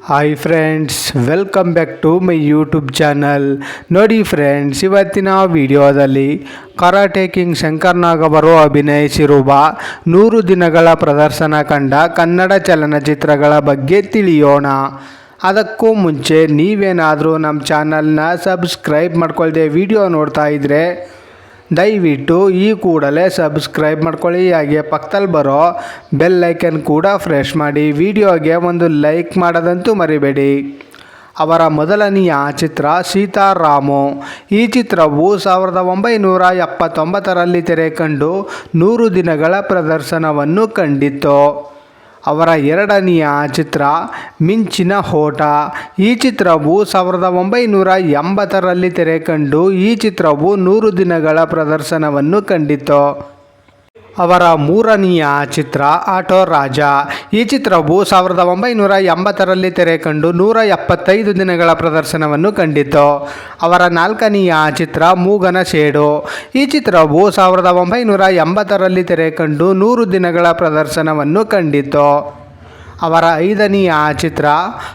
Hi friends welcome back to my YouTube channel ನೋಡಿ friends ಇವತ್ತಿನ ವಿಡಿಯೋದಲ್ಲಿ ಕರಾಟೆ ಕಿಂಗ್ ಶಂಕರ್ ನಾಗ್ ಅವರು ಅಭಿನಯಿಸಿರುವ ನೂರು ದಿನಗಳ ಪ್ರದರ್ಶನ ಕಂಡ ಕನ್ನಡ ಚಲನಚಿತ್ರಗಳ ಬಗ್ಗೆ ತಿಳಿಯೋಣ. ಅದಕ್ಕೂ ಮುಂಚೆ ನೀವೇನಾದರೂ ನಮ್ಮ ಚಾನಲ್ನ ಸಬ್ಸ್ಕ್ರೈಬ್ ಮಾಡ್ಕೊಳ್ದೆ ವಿಡಿಯೋ ನೋಡ್ತಾ ಇದ್ದರೆ ದಯವಿಟ್ಟು ಈ ಕೂಡಲೇ ಸಬ್ಸ್ಕ್ರೈಬ್ ಮಾಡ್ಕೊಳ್ಳಿ. ಹಾಗೆ ಪಕ್ಕದಲ್ಲಿ ಬರೋ ಬೆಲ್ ಐಕನ್ ಕೂಡ ಫ್ರೆಶ್ ಮಾಡಿ. ವಿಡಿಯೋಗೆ ಒಂದು ಲೈಕ್ ಮಾಡೋದಂತೂ ಮರಿಬೇಡಿ. ಅವರ ಮೊದಲನೆಯ ಚಿತ್ರ ಸೀತಾರಾಮು. ಈ ಚಿತ್ರವು ಸಾವಿರದ ಒಂಬೈನೂರ ಎಪ್ಪತ್ತೊಂಬತ್ತರಲ್ಲಿ ತೆರೆ ಕಂಡು ನೂರು ದಿನಗಳ ಪ್ರದರ್ಶನವನ್ನು ಕಂಡಿತ್ತು. ಅವರ ಎರಡನೆಯ ಚಿತ್ರ ಮಿಂಚಿನ ಓಟ ಈ ಚಿತ್ರವು ಸಾವಿರದ ಒಂಬೈನೂರ ಎಂಬತ್ತರಲ್ಲಿ ತೆರೆ ಕಂಡು ಈ ಚಿತ್ರವು ನೂರು ದಿನಗಳ ಪ್ರದರ್ಶನವನ್ನು ಕಂಡಿತು ಅವರ ಮೂರನೆಯ ಚಿತ್ರ ಆಟೋ ರಾಜ. ಈ ಚಿತ್ರವು ಸಾವಿರದ ಒಂಬೈನೂರ ಎಂಬತ್ತರಲ್ಲಿ ತೆರೆ ಕಂಡು ನೂರ ಎಪ್ಪತ್ತೈದು ದಿನಗಳ ಪ್ರದರ್ಶನವನ್ನು ಕಂಡಿತು. ಅವರ ನಾಲ್ಕನೆಯ ಚಿತ್ರ ಮೂಗನ ಶೇಡು. ಈ ಚಿತ್ರವು ಸಾವಿರದ ಒಂಬೈನೂರ ಎಂಬತ್ತರಲ್ಲಿ ತೆರೆ ಕಂಡು ನೂರು ದಿನಗಳ ಪ್ರದರ್ಶನವನ್ನು ಕಂಡಿತು. ಅವರ ಐದನೆಯ ಚಿತ್ರ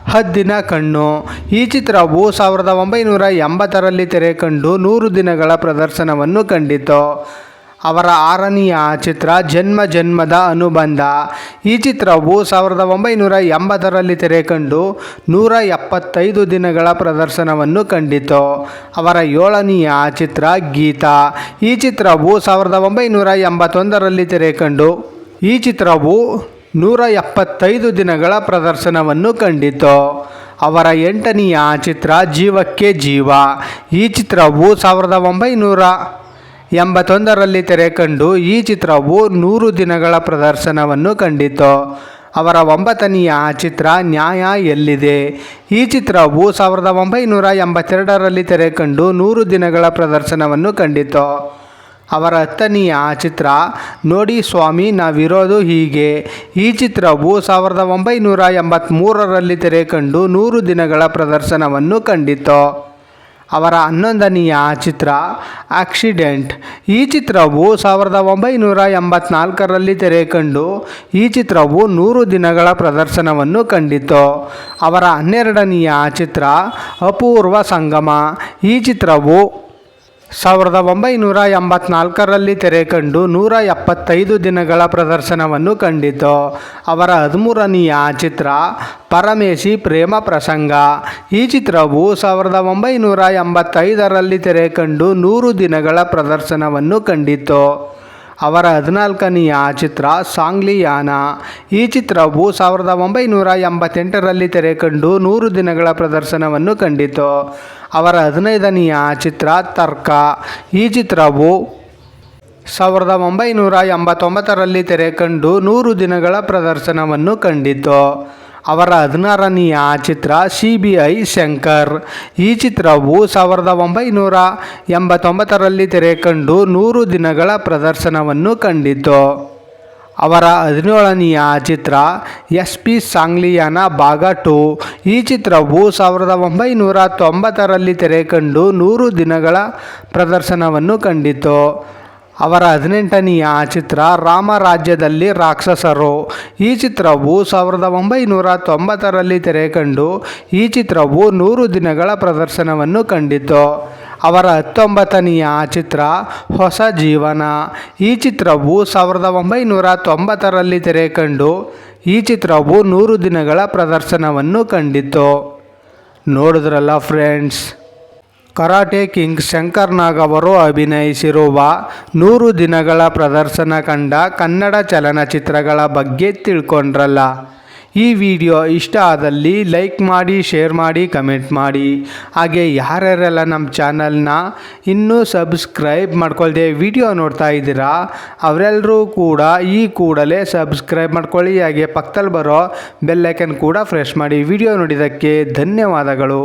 ಹದ್ದಿನ ಕಣ್ಣು. ಈ ಚಿತ್ರವು ಸಾವಿರದ ಒಂಬೈನೂರ ಎಂಬತ್ತರಲ್ಲಿ ತೆರೆ ಕಂಡು ನೂರು ದಿನಗಳ ಪ್ರದರ್ಶನವನ್ನು ಕಂಡಿತು. ಅವರ ಆರನೆಯ ಚಿತ್ರ ಜನ್ಮ ಜನ್ಮದ ಅನುಬಂಧ. ಈ ಚಿತ್ರವು ಸಾವಿರದ ಒಂಬೈನೂರ ಎಂಬತ್ತರಲ್ಲಿ ತೆರೆ ಕಂಡು ನೂರ ಎಪ್ಪತ್ತೈದು ದಿನಗಳ ಪ್ರದರ್ಶನವನ್ನು ಕಂಡಿತು. ಅವರ ಏಳನೆಯ ಚಿತ್ರ ಗೀತಾ. ಈ ಚಿತ್ರವು ಸಾವಿರದ ಒಂಬೈನೂರ ಎಂಬತ್ತೊಂದರಲ್ಲಿ ತೆರೆ ಕಂಡು ಈ ಚಿತ್ರವು ನೂರ ಎಪ್ಪತ್ತೈದು ದಿನಗಳ ಪ್ರದರ್ಶನವನ್ನು ಕಂಡಿತು. ಅವರ ಎಂಟನೆಯ ಚಿತ್ರ ಜೀವಕ್ಕೆ ಜೀವ. ಈ ಚಿತ್ರವು ಸಾವಿರದ ಒಂಬೈನೂರ ಎಂಬತ್ತೊಂದರಲ್ಲಿ ತೆರೆ ಕಂಡು ಈ ಚಿತ್ರವು ನೂರು ದಿನಗಳ ಪ್ರದರ್ಶನವನ್ನು ಕಂಡಿತು. ಅವರ ಒಂಬತ್ತನೆಯ ಚಿತ್ರ ನ್ಯಾಯ ಎಲ್ಲಿದೆ? ಈ ಚಿತ್ರವು ಸಾವಿರದ ಒಂಬೈನೂರ ಎಂಬತ್ತೆರಡರಲ್ಲಿ ತೆರೆ ಕಂಡು ನೂರು ದಿನಗಳ ಪ್ರದರ್ಶನವನ್ನು ಕಂಡಿತು. ಅವರ ಹತ್ತನೆಯ ಚಿತ್ರ ನೋಡಿ ಸ್ವಾಮಿ ನಾವಿರೋದು ಹೀಗೆ. ಈ ಚಿತ್ರವು ಸಾವಿರದ ಒಂಬೈನೂರ ಎಂಬತ್ತ್ಮೂರರಲ್ಲಿ ತೆರೆ ಕಂಡು ನೂರು ದಿನಗಳ ಪ್ರದರ್ಶನವನ್ನು ಕಂಡಿತು. ಅವರ ಹನ್ನೊಂದನೆಯ ಚಿತ್ರ, ಆಕ್ಸಿಡೆಂಟ್. ಈ ಚಿತ್ರವು ಸಾವಿರದ ಒಂಬೈನೂರ ಎಂಬತ್ನಾಲ್ಕರಲ್ಲಿ ತೆರೆ ಕಂಡು ಈ ಚಿತ್ರವು ನೂರು ದಿನಗಳ ಪ್ರದರ್ಶನವನ್ನು ಕಂಡಿತು ಅವರ ಹನ್ನೆರಡನೆಯ ಚಿತ್ರ, ಅಪೂರ್ವ ಸಂಗಮ. ಈ ಚಿತ್ರವು ಸಾವಿರದ ಒಂಬೈನೂರ ಎಂಬತ್ನಾಲ್ಕರಲ್ಲಿ ತೆರೆ ಕಂಡು ನೂರ ಎಪ್ಪತ್ತೈದು ದಿನಗಳ ಪ್ರದರ್ಶನವನ್ನು ಕಂಡಿತು. ಅವರ ಹದಿಮೂರನೆಯ ಚಿತ್ರ ಪರಮೇಶಿ ಪ್ರೇಮ ಪ್ರಸಂಗ. ಈ ಚಿತ್ರವು ಸಾವಿರದ ಒಂಬೈನೂರ ಎಂಬತ್ತೈದರಲ್ಲಿ ತೆರೆ ಕಂಡು ನೂರು ದಿನಗಳ ಪ್ರದರ್ಶನವನ್ನು ಕಂಡಿತು. ಅವರ ಹದಿನಾಲ್ಕನೆಯ ಚಿತ್ರ ಸಾಂಗ್ಲಿಯಾನ. ಈ ಚಿತ್ರವು ಸಾವಿರದ ಒಂಬೈನೂರ ಎಂಬತ್ತೆಂಟರಲ್ಲಿ ತೆರೆ ಕಂಡು ನೂರು ದಿನಗಳ ಪ್ರದರ್ಶನವನ್ನು ಕಂಡಿತು. ಅವರ ಹದಿನೈದನೆಯ ಚಿತ್ರ ತರ್ಕ. ಈ ಚಿತ್ರವು ಸಾವಿರದ ಒಂಬೈನೂರ ಎಂಬತ್ತೊಂಬತ್ತರಲ್ಲಿ ತೆರೆ ಕಂಡು ನೂರು ದಿನಗಳ ಪ್ರದರ್ಶನವನ್ನು ಕಂಡಿತು. ಅವರ ಹದಿನಾರನೆಯ ಚಿತ್ರ ಸಿ ಬಿ ಐ ಶಂಕರ್. ಈ ಚಿತ್ರವು ಸಾವಿರದ ಒಂಬೈನೂರ ಎಂಬತ್ತೊಂಬತ್ತರಲ್ಲಿ ತೆರೆ ಕಂಡು ನೂರು ದಿನಗಳ ಪ್ರದರ್ಶನವನ್ನು ಕಂಡಿತು ಅವರ ಹದಿನೇಳನೆಯ ಚಿತ್ರ ಎಸ್ ಪಿ ಸಾಂಗ್ಲಿಯಾನ ಭಾಗ ಟು. ಈ ಚಿತ್ರವು ಸಾವಿರದ ಒಂಬೈನೂರ ತೊಂಬತ್ತರಲ್ಲಿ ತೆರೆ ಕಂಡು ನೂರು ದಿನಗಳ ಪ್ರದರ್ಶನವನ್ನು ಕಂಡಿತು ಅವರ ಹದಿನೆಂಟನೆಯ ಚಿತ್ರ ರಾಮರಾಜ್ಯದಲ್ಲಿ ರಾಕ್ಷಸರು. ಈ ಚಿತ್ರವು ಸಾವಿರದ ಒಂಬೈನೂರ ತೊಂಬತ್ತರಲ್ಲಿ ತೆರೆ ಕಂಡು ಈ ಚಿತ್ರವು ನೂರು ದಿನಗಳ ಪ್ರದರ್ಶನವನ್ನು ಕಂಡಿತು. ಅವರ ಹತ್ತೊಂಬತ್ತನೆಯ ಚಿತ್ರ ಹೊಸ ಜೀವನ. ಈ ಚಿತ್ರವು ಸಾವಿರದ ಒಂಬೈನೂರ ತೊಂಬತ್ತರಲ್ಲಿ ತೆರೆ ಕಂಡು ಈ ಚಿತ್ರವು ನೂರು ದಿನಗಳ ಪ್ರದರ್ಶನವನ್ನು ಕಂಡಿತು. ನೋಡಿದ್ರಲ್ಲ friends karate king Shankar Nag ಅವರು ಅಭಿನಯಿಸಿರುವ ನೂರು ದಿನಗಳ ಪ್ರದರ್ಶನ ಕಂಡ ಕನ್ನಡ ಚಲನಚಿತ್ರಗಳ ಬಗ್ಗೆ ತಿಳ್ಕೊಂಡ್ರಲ್ಲ. ಈ ವಿಡಿಯೋ ಇಷ್ಟ ಆದಲ್ಲಿ ಲೈಕ್ ಮಾಡಿ, ಶೇರ್ ಮಾಡಿ, ಕಮೆಂಟ್ ಮಾಡಿ. ಹಾಗೆ ಯಾರ್ಯಾರೆಲ್ಲ ನಮ್ಮ ಚಾನಲ್ನ ಇನ್ನೂ ಸಬ್ಸ್ಕ್ರೈಬ್ ಮಾಡ್ಕೊಳ್ದೆ ವಿಡಿಯೋ ನೋಡ್ತಾ ಇದ್ದೀರಾ ಅವರೆಲ್ಲರೂ ಕೂಡ ಈ ಕೂಡಲೇ ಸಬ್ಸ್ಕ್ರೈಬ್ ಮಾಡ್ಕೊಳ್ಳಿ. ಹಾಗೆ ಪಕ್ಕದಲ್ಲಿ ಬರೋ ಬೆಲ್ಲೈಕನ್ ಕೂಡ ಫ್ರೆಶ್ ಮಾಡಿ. ವಿಡಿಯೋ ನೋಡಿದ್ದಕ್ಕೆ ಧನ್ಯವಾದಗಳು.